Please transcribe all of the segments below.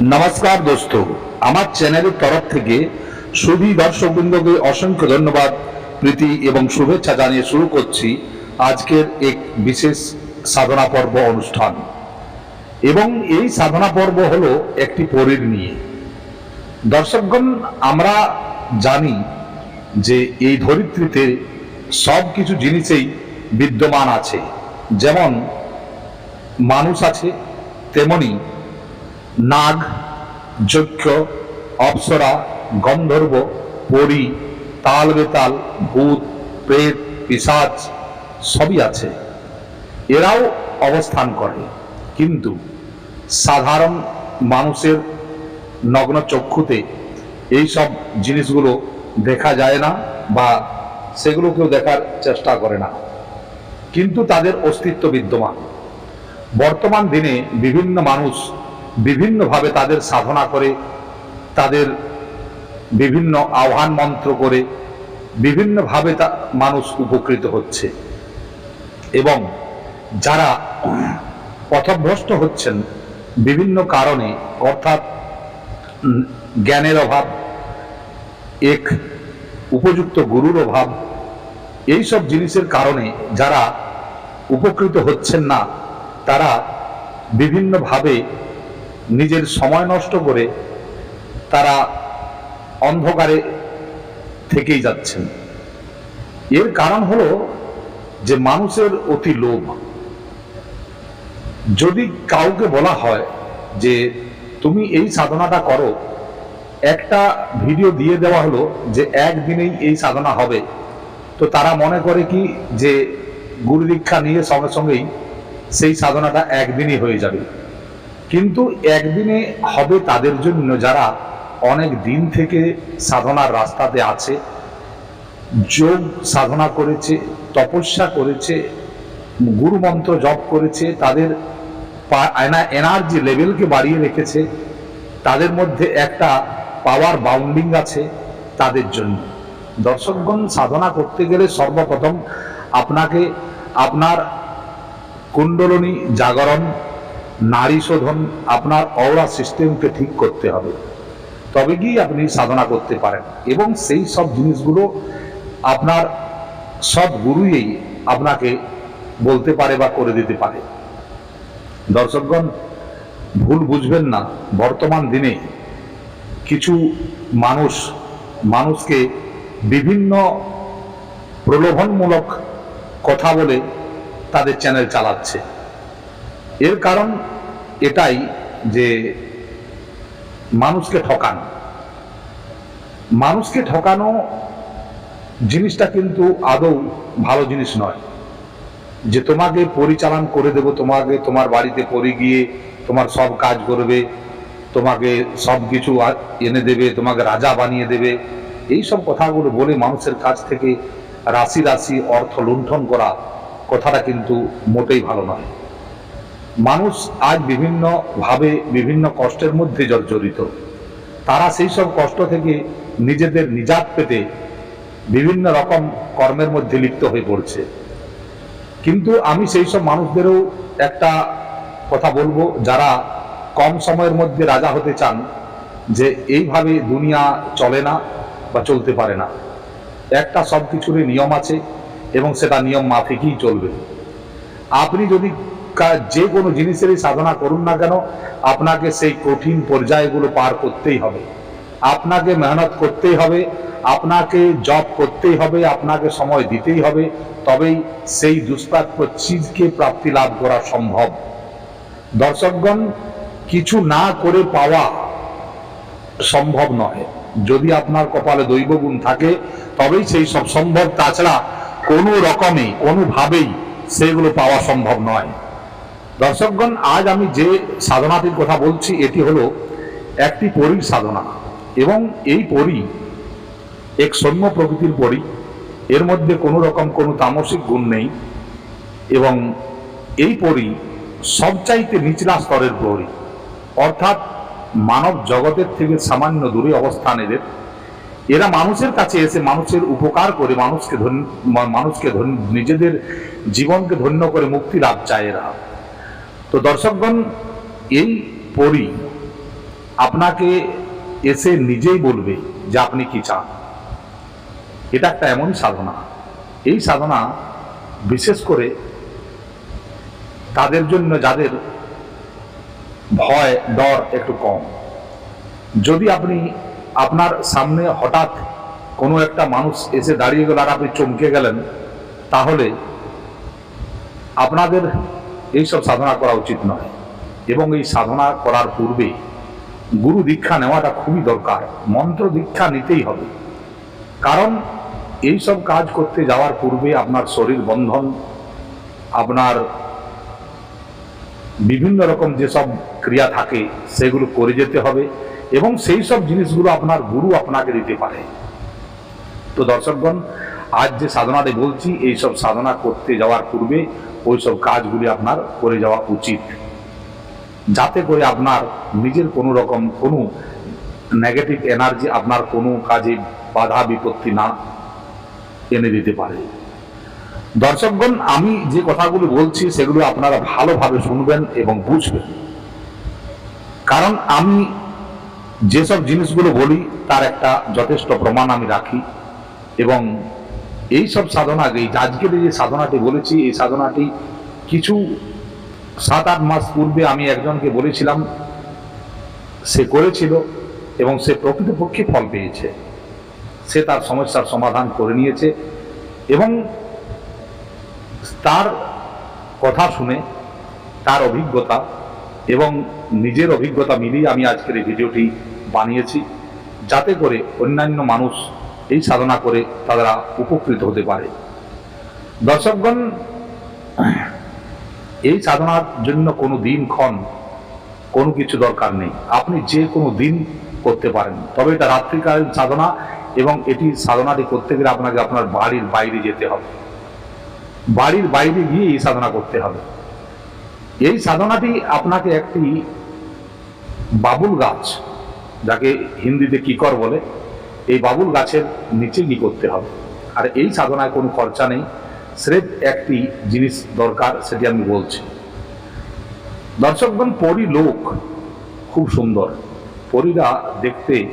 নমস্কার দোস্ত। আমার চ্যানেলের তরফ থেকে সুধী দর্শকবৃন্দকে অসংখ্য ধন্যবাদ, প্রীতি এবং শুভেচ্ছা জানিয়ে শুরু করছি আজকের এক বিশেষ সাধনা পর্ব অনুষ্ঠান। এবং এই সাধনা পর্ব হলো একটি পরীর নিয়ে। দর্শকগণ, আমরা জানি যে এই ধরিত্রীতে সব কিছু জিনিসেই বিদ্যমান আছে। যেমন মানুষ আছে, তেমনি নাগ, যক্ষ, অপ্সরা, গন্ধর্ব, পরী, তাল বেতাল, ভূত, প্রেত, পিসাচ সবই আছে। এরাও অবস্থান করে। কিন্তু সাধারণ মানুষের নগ্ন চক্ষুতে এই সব জিনিসগুলো দেখা যায় না বা সেগুলো কেউ দেখার চেষ্টা করে না। কিন্তু তাদের অস্তিত্ব বিদ্যমান। বর্তমান দিনে বিভিন্ন মানুষ বিভিন্নভাবে তাদের সাধনা করে, তাদের বিভিন্ন আহ্বান মন্ত্র করে, বিভিন্নভাবে তা মানুষ উপকৃত হচ্ছে। এবং যারা পথভ্রষ্ট হচ্ছেন বিভিন্ন কারণে, অর্থাৎ জ্ঞানের অভাব, এক উপযুক্ত গুরুর অভাব এই সব জিনিসের কারণে যারা উপকৃত হচ্ছেন না, তারা বিভিন্নভাবে নিজের সময় নষ্ট করে তারা অন্ধকারে থেকেই যাচ্ছেন। এর কারণ হলো যে মানুষের অতি লোভ। যদি কাউকে বলা হয় যে তুমি এই সাধনাটা করো, একটা ভিডিও দিয়ে দেওয়া হলো যে একদিনেই এই সাধনা হবে, তো তারা মনে করে কি যে গুরু দীক্ষা নিয়ে সঙ্গে সঙ্গেই সেই সাধনাটা একদিনই হয়ে যাবে। কিন্তু একদিনে হবে তাদের জন্য যারা অনেক দিন থেকে সাধনার রাস্তাতে আছে, যোগ সাধনা করেছে, তপস্যা করেছে, গুরু মন্ত্র জপ করেছে, তাদের এনার্জি লেভেলকে বাড়িয়ে রেখেছে, তাদের মধ্যে একটা পাওয়ার বাউন্ডিং আছে তাদের জন্য। দর্শকগণ, সাধনা করতে গেলে সর্বপ্রথম আপনাকে আপনার কুণ্ডলনী জাগরণ নারী শোধন আপনার অওরা সিস্টেমকে ঠিক করতে হবে। তবে গিয়ে আপনি সাধনা করতে পারেন এবং সেই সব জিনিসগুলো আপনার সব গুরুই আপনাকে বলতে পারে বা করে দিতে পারে। দর্শকগণ, ভুল বুঝবেন না, বর্তমান দিনে কিছু মানুষ, মানুষকে বিভিন্ন প্রলোভনমূলক কথা বলে তাদের চ্যানেল চালাচ্ছে। এর কারণ এটাই যে মানুষকে ঠকানো। মানুষকে ঠকানো জিনিসটা কিন্তু আদৌ ভালো জিনিস নয়। যে তোমাকে পরিচালন করে দেব, তোমাকে তোমার বাড়িতে পরে গিয়ে তোমার সব কাজ করবে, তোমাকে সব কিছু এনে দেবে, তোমাকে রাজা বানিয়ে দেবে, এই সব কথাগুলো বলে মানুষের কাছ থেকে রাশি রাশি অর্থ লুণ্ঠন করা কথাটা কিন্তু মোটেই ভালো নয়। মানুষ আজ বিভিন্নভাবে বিভিন্ন কষ্টের মধ্যে জর্জরিত। তারা সেই সব কষ্ট থেকে নিজেদের নিজাত পেতে বিভিন্ন রকম কর্মের মধ্যে লিপ্ত হয়ে পড়ছে। কিন্তু আমি সেই সব মানুষদেরও একটা কথা বলব, যারা কম সময়ের মধ্যে রাজা হতে চান যে এইভাবে দুনিয়া চলে না বা চলতে পারে না। একটা সব কিছুরই নিয়ম আছে এবং সেটা নিয়ম মাফিকই চলবে। আপনি যদি যে কোনো জিনিসেরই সাধনা করুন না কেন, আপনাকে সেই কঠিন পর্যায়গুলো পার করতেই হবে। আপনাকে মেহনত করতেই হবে, আপনাকে জব করতেই হবে, আপনাকে সময় দিতেই হবে, তবেই সেই দুষ্প্রাপ্য চিজকে প্রাপ্তি লাভ করা সম্ভব। দর্শকগণ, কিছু না করে পাওয়া সম্ভব নয়। যদি আপনার কপালে দৈব গুণ থাকে, তবেই সেই সব সম্ভব। তাছাড়া কোনো রকমে, কোনোভাবেই সেগুলো পাওয়া সম্ভব নয়। দর্শকগণ, আজ আমি যে সাধনাটির কথা বলছি, এটি হলো একটি পরীর সাধনা। এবং এই পরী এক সৌম্য প্রকৃতির পরী। এর মধ্যে কোনো রকম কোনো তামসিক গুণ নেই। এবং এই পরী সবচাইতে নিচলা স্তরের প্রহরী অর্থাৎ মানব জগতের থেকে সামান্য দূরে অবস্থান এদের। এরা মানুষের কাছে এসে মানুষের উপকার করে মানুষকে ধন্য মানুষকে ধন্য, নিজেদের জীবনকে ধন্য করে মুক্তি লাভ চায় এরা। তো দর্শকগণ, এই পরী আপনাকে এসে নিজেই বলবে যে আপনি কি চান। এটা একটা এমনই সাধনা। এই সাধনা বিশেষ করে তাদের জন্য যাদের ভয়, ডর একটু কম। যদি আপনি আপনার সামনে হঠাৎ কোনো একটা মানুষ এসে দাঁড়িয়ে গেল আর আপনি চমকে গেলেন, তাহলে আপনাদের এইসব সাধনা করা উচিত নয়। এবং এই সাধনা করার পূর্বে গুরু দীক্ষা নেওয়াটা খুবই দরকার, মন্ত্র দীক্ষা নিতেই হবে। কারণ এই সব কাজ করতে যাওয়ার পূর্বে আপনার শরীর বন্ধন, আপনার বিভিন্ন রকম যেসব ক্রিয়া থাকে সেগুলো করে যেতে হবে এবং সেই সব জিনিসগুলো আপনার গুরু আপনাকে দিতে পারে। তো দর্শকগণ, আজ যে সাধনাটি বলছি এই সব সাধনা করতে যাওয়ার পূর্বে ওই সব কাজগুলি আপনার করে যাওয়া উচিত। যাতে করে আপনার নিজের কোনো রকম কোনো নেগেটিভ এনার্জি আপনার কোনো কাজে বাধা বিপত্তি না এনে দিতে পারে। দর্শকগণ, আমি যে কথাগুলো বলছি সেগুলো আপনারা ভালোভাবে শুনবেন এবং বুঝবেন। কারণ আমি যেসব জিনিসগুলো বলি তার একটা যথেষ্ট প্রমাণ আমি রাখি এবং এই সব সাধনা এই আজকের যে সাধনাটি বলেছি, এই সাধনাটি কিছু সাত আট মাস পূর্বে আমি একজনকে বলেছিলাম, সে করেছিল এবং সে প্রকৃতপক্ষে ফল পেয়েছে। সে তার সমস্যার সমাধান করে নিয়েছে এবং তার কথা শুনে, তার অভিজ্ঞতা এবং নিজের অভিজ্ঞতা মিলিয়ে আমি আজকের এই ভিডিওটি বানিয়েছি, যাতে করে অন্যান্য মানুষ এই সাধনা করে তারা উপকৃত হতে পারে। দর্শকগণ, এই সাধনার জন্য কোনো দিন ক্ষণ, কোনো কিছু দরকার নেই। আপনি যে কোনো দিন করতে পারেন। তবে এটা রাত্রিকালীন সাধনা এবং এটি সাধনাটি করতে গেলে আপনাকে আপনার বাড়ির বাইরে যেতে হবে। বাড়ির বাইরে গিয়ে এই সাধনা করতে হবে। এই সাধনাটি আপনাকে একটি বাবুল গাছ, যাকে হিন্দিতে কিকর বলে এই বাবুল গাছের নিচে কি করতে হবে? আর এই সাধনায় কোনো খরচা নেই। স্রেফ একটি জিনিস দরকার, সেটি আমি বলছি। দর্শকগণ, পরি লোক খুব সুন্দর। পরীরা দেখতে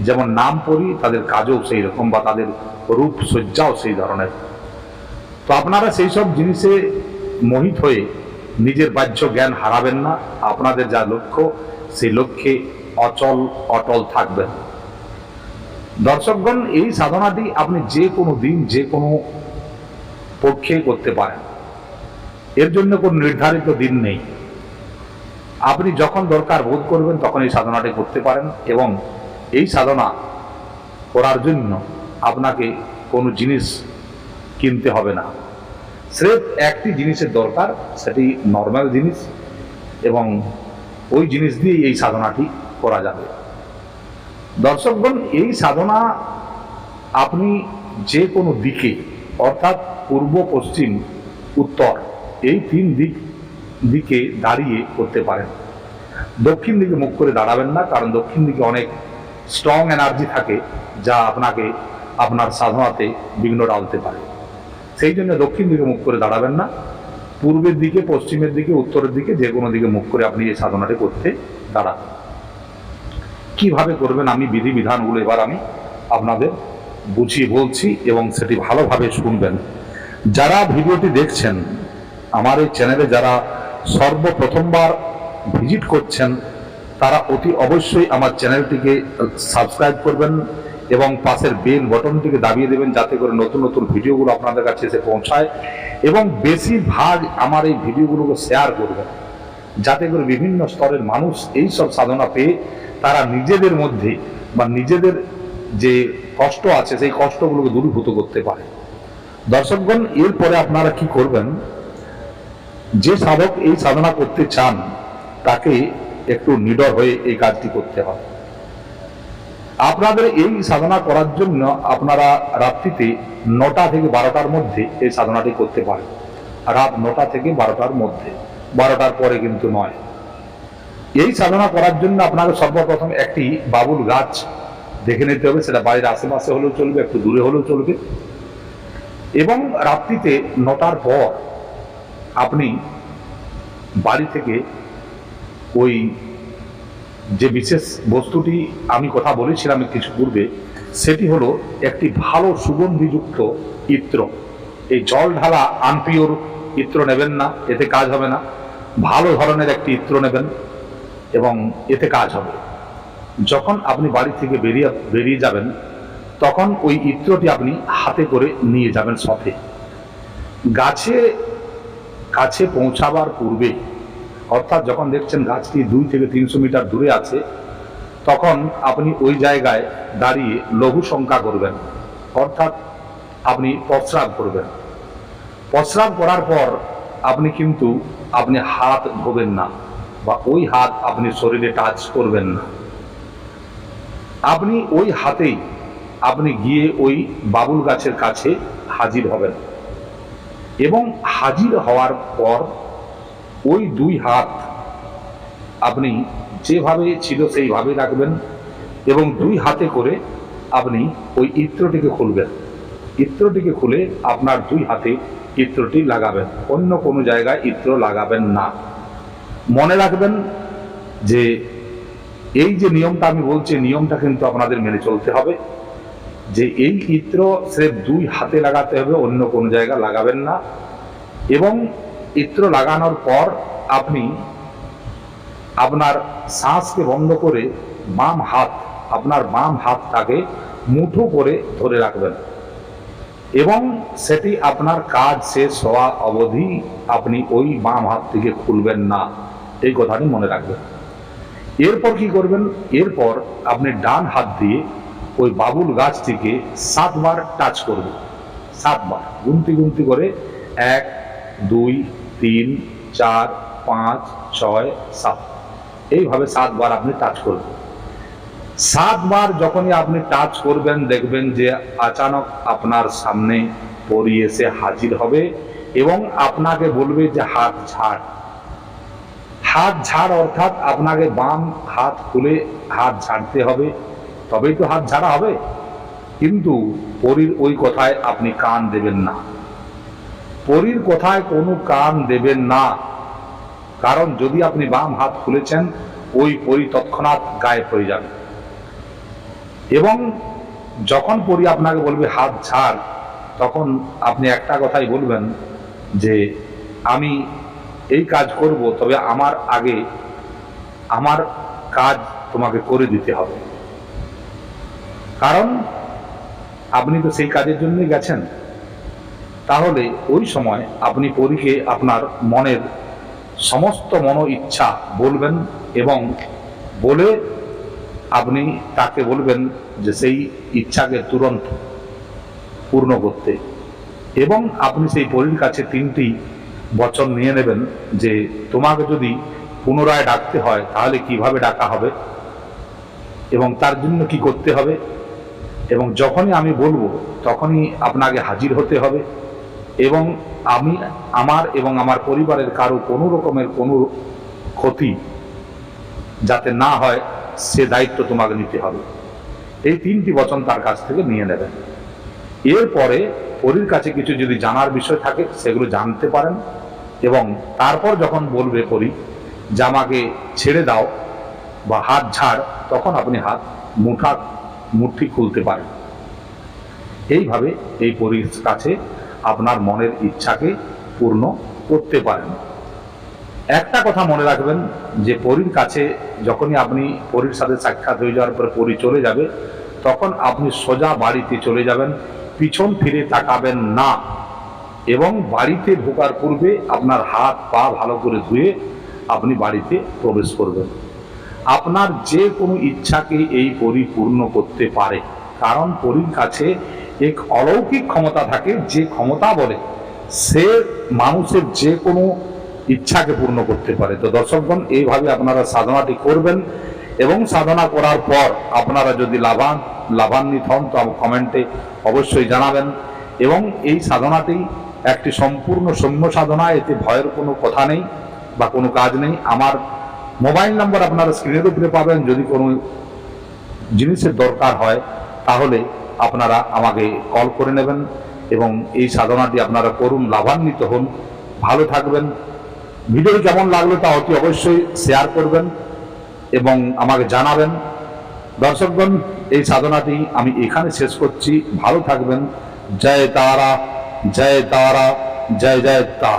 যেমন নাম পরি, তাদের কাজও সেই রকম বা তাদের রূপ সজ্জাও সেই ধরনের। তো আপনারা সেই সব জিনিসে মোহিত হয়ে নিজের বাহ্য জ্ঞান হারাবেন না। আপনাদের যা লক্ষ্য, সেই লক্ষ্যে অচল, অটল থাকবেন। দর্শকগণ, এই সাধনাটি আপনি যে কোনো দিন, যে কোনো পক্ষে করতে পারেন। এর জন্য কোনো নির্ধারিত দিন নেই। আপনি যখন দরকার বোধ করবেন, তখন এই সাধনাটি করতে পারেন এবং এই সাধনা করার জন্য আপনাকে কোনো জিনিস কিনতে হবে না। স্রেফ একটি জিনিসের দরকার, সেটি নর্মাল জিনিস এবং ওই জিনিস দিয়েই এই সাধনাটি করা যাবে। দর্শকগণ, এই সাধনা আপনি যে কোনো দিকে, অর্থাৎ পূর্ব, পশ্চিম, উত্তর, এই তিন দিক, দিকে দাঁড়িয়ে করতে পারেন। দক্ষিণ দিকে মুখ করে দাঁড়াবেন না, কারণ দক্ষিণ দিকে অনেক স্ট্রং এনার্জি থাকে, যা আপনাকে আপনার সাধনাতে বিঘ্ন ডালতে পারে। সেই জন্য দক্ষিণ দিকে মুখ করে দাঁড়াবেন না, পূর্বের দিকে, পশ্চিমের দিকে, উত্তরের দিকে, যে কোনো দিকে মুখ করে আপনি এই সাধনাটি করতে দাঁড়ান। কীভাবে করবেন আমি বিধি বিধানগুলো এবার আমি আপনাদের বুঝিয়ে বলছি এবং সেটি ভালোভাবে শুনবেন। যারা ভিডিওটি দেখছেন, আমার এই চ্যানেলে যারা সর্বপ্রথমবার ভিজিট করছেন, তারা অতি অবশ্যই আমার চ্যানেলটিকে সাবস্ক্রাইব করবেন এবং পাশের বেল বটনটিকে দাবিয়ে দেবেন যাতে করে নতুন নতুন ভিডিওগুলো আপনাদের কাছে এসে পৌঁছায় এবং বেশিরভাগ আমার এই ভিডিওগুলোকে শেয়ার করবেন। যাতে করে বিভিন্ন স্তরের মানুষ এই সব সাধনা পেয়ে তারা নিজেদের মধ্যে বা নিজেদের যে কষ্ট আছে, সেই কষ্টগুলোকে দূরীভূত করতে পারে। দর্শকগণ, এরপরে আপনারা কি করবেন? যে সাধক এই সাধনা করতে চান, তাকে একটু নিডর হয়ে এই কাজটি করতে হবে আপনাদের এই সাধনা করার জন্য আপনারা রাত্রিতে নটা থেকে বারোটার মধ্যে এই সাধনাটি করতে পারেন। রাত নটা থেকে বারোটার মধ্যে। বারোটার পরে কিন্তু নয়। এই সাধনা করার জন্য আপনাকে সর্বপ্রথম একটি বাবুল গাছ দেখে নিতে হবে। সেটা বাড়ির আশেপাশে হলেও চলবে, একটু দূরে হলেও চলবে। এবং রাত্রিতে নটার পর আপনি বাড়ি থেকে ওই যে বিশেষ বস্তুটি আমি কথা বলেছিলাম কিছু পূর্বে, সেটি হলো একটি ভালো সুগন্ধিযুক্ত ইত্র। এই জল ঢালা আনপিওর ইত্র নেবেন না, এতে কাজ হবে না। ভালো ধরনের একটি ইত্র নেবেন এবং এতে কাজ হবে। যখন আপনি বাড়ি থেকে বেরিয়ে বেরিয়ে যাবেন, তখন ওই ইত্রটি আপনি হাতে করে নিয়ে যাবেন সাথে। গাছে, কাছে পৌঁছাবার পূর্বে, অর্থাৎ যখন দেখছেন গাছটি দুই থেকে তিনশো মিটার দূরে আছে, তখন আপনি ওই জায়গায় দাঁড়িয়ে লঘু সংখ্যা করবেন। অর্থাৎ আপনি প্রস্রাব করবেন। প্রস্রাব করার পর আপনি কিন্তু আপনি হাত ধোবেন না বা ওই হাত আপনি শরীরে টাচ করবেন না। আপনি ওই হাতেই আপনি গিয়ে ওই বাবুল গাছের কাছে হাজির হবেন। এবং হাজির হওয়ার পর ওই দুই হাত আপনি যেভাবে ছিল সেইভাবে রাখবেন এবং দুই হাতে করে আপনি ওই ইত্রটিকে খুলবেন। ইত্রটিকে খুলে আপনার দুই হাতে ইত্রটি লাগাবেন। অন্য কোনো জায়গায় ইত্র লাগাবেন না। মনে রাখবেন যে এই যে নিয়মটা আমি বলছি নিয়মটা কিন্তু আপনাদের মেনে চলতে হবে। যে এই ইত্র স্রেফ দুই হাতে লাগাতে হবে, অন্য কোনো জায়গা লাগাবেন না। এবং ইত্র লাগানোর পর আপনি আপনার শ্বাসকে বন্ধ করে বাম হাত, আপনার বাম হাতটাকে মুঠো করে ধরে রাখবেন। এবং সেটি আপনার কাজ শেষ হওয়া অবধি আপনি ওই বাম হাত থেকে খুলবেন না। এই কথাটি মনে রাখবেন। এরপর কি করবেন? এরপর আপনি ডান হাত দিয়ে ওই বাবুল গাছটিকে সাতবার টাচ করবেন। সাতবার। গুনতি গুনতি করে এক, দুই, তিন, চার, পাঁচ, ছয়, সাত। এইভাবে সাতবার আপনি টাচ করবেন। সাতবার যখনই আপনি টাচ করবেন, দেখবেন যে আচানক আপনার সামনে পরি এসে হাজির হবে এবং আপনাকে বলবে যে হাত ছাড়। হাত ঝাড় অর্থাৎ আপনাকে বাম হাত খুলে হাত ঝাড়তে হবে। তবেই তো হাত ঝাড়া হবে। কিন্তু পরীর ওই কথায় আপনি কান দেবেন না। পরীর কথায় কোনো কান দেবেন না। কারণ যদি আপনি বাম হাত খুলেছেন, ওই পরি তৎক্ষণাৎ গায়েব হয়ে যাবে। এবং যখন পরি আপনাকে বলবে, হাত ছাড়, তখন আপনি একটা কথাই বলবেন যে, আমি এই কাজ করব, তবে আমার আগে আমার কাজ তোমাকে করে দিতে হবে। কারণ আপনি তো সেই কাজের জন্যই গেছেন। তাহলে ওই সময় আপনি পরীকে আপনার মনের সমস্ত মনো ইচ্ছা বলবেন এবং বলে আপনি তাকে বলবেন যে সেই ইচ্ছাকে তুরন্ত পূর্ণ করতে। এবং আপনি সেই পরীর কাছে তিনটি বচন নিয়ে নেবেন যে তোমাকে যদি পুনরায় ডাকতে হয় তাহলে কীভাবে ডাকা হবে? এবং তার জন্য কি করতে হবে? এবং যখনই আমি বলব তখনই আপনাকে হাজির হতে হবে। এবং আমি, আমার এবং আমার পরিবারের কারও কোনো রকমের কোনো ক্ষতি যাতে না হয় সে দায়িত্ব তোমাকে নিতে হবে। এই তিনটি বচন তার কাছ থেকে নিয়ে নেবেন এরপরে পরীর কাছে কিছু যদি জানার বিষয় থাকে, সেগুলো জানতে পারেন এবং তারপর যখন বলবে পরি, যে আমাকে ছেড়ে দাও বা হাত ঝাড়, তখন আপনি হাত মুঠা, মুঠি খুলতে পারেন। এইভাবে এই পরীর কাছে আপনার মনের ইচ্ছাকে পূর্ণ করতে পারেন। একটা কথা মনে রাখবেন, যে পরীর কাছে যখনই আপনি পরীর সাথে সাক্ষাৎ হয়ে যাওয়ার পরে পরী চলে যাবে, তখন আপনি সোজা বাড়িতে চলে যাবেন, পিছন ফিরে তাকাবেন না এবং বাড়িতে ঢোকার পূর্বে আপনার হাত পা ভালো করে ধুয়ে আপনি বাড়িতে প্রবেশ করবেন। আপনার যে কোনো ইচ্ছাকে এই পরিপূর্ণ করতে পারে, কারণ পরীর কাছে এক অলৌকিক ক্ষমতা থাকে, যে ক্ষমতা বলে, সে মানুষের যে কোনো ইচ্ছাকে পূর্ণ করতে পারে। তো দর্শকগণ, এইভাবে আপনারা সাধনাটি করবেন এবং সাধনা করার পর আপনারা যদি লাভান, লাভান্বিত হন, তো কমেন্টে অবশ্যই জানাবেন এবং এই সাধনাটি একটি সম্পূর্ণ সৌম্য সাধনা, এতে ভয়ের কোনো কথা নেই বা কোনো কাজ নেই। আমার মোবাইল নাম্বার আপনারা স্ক্রিনের উপরে পাবেন। যদি কোনো জিনিসের দরকার হয়, তাহলে আপনারা আমাকে কল করে নেবেন এবং এই সাধনাটি আপনারা করুন, লাভান্বিত হন। ভালো থাকবেন। ভিডিও কেমন লাগল তা অতি অবশ্যই শেয়ার করবেন এবং আমাকে জানাবেন। দর্শকগণ, এই সাধনাটি আমি এখানে শেষ করছি। ভালো থাকবেন। জয় তারা জয় তারা, জয় জয় তারা।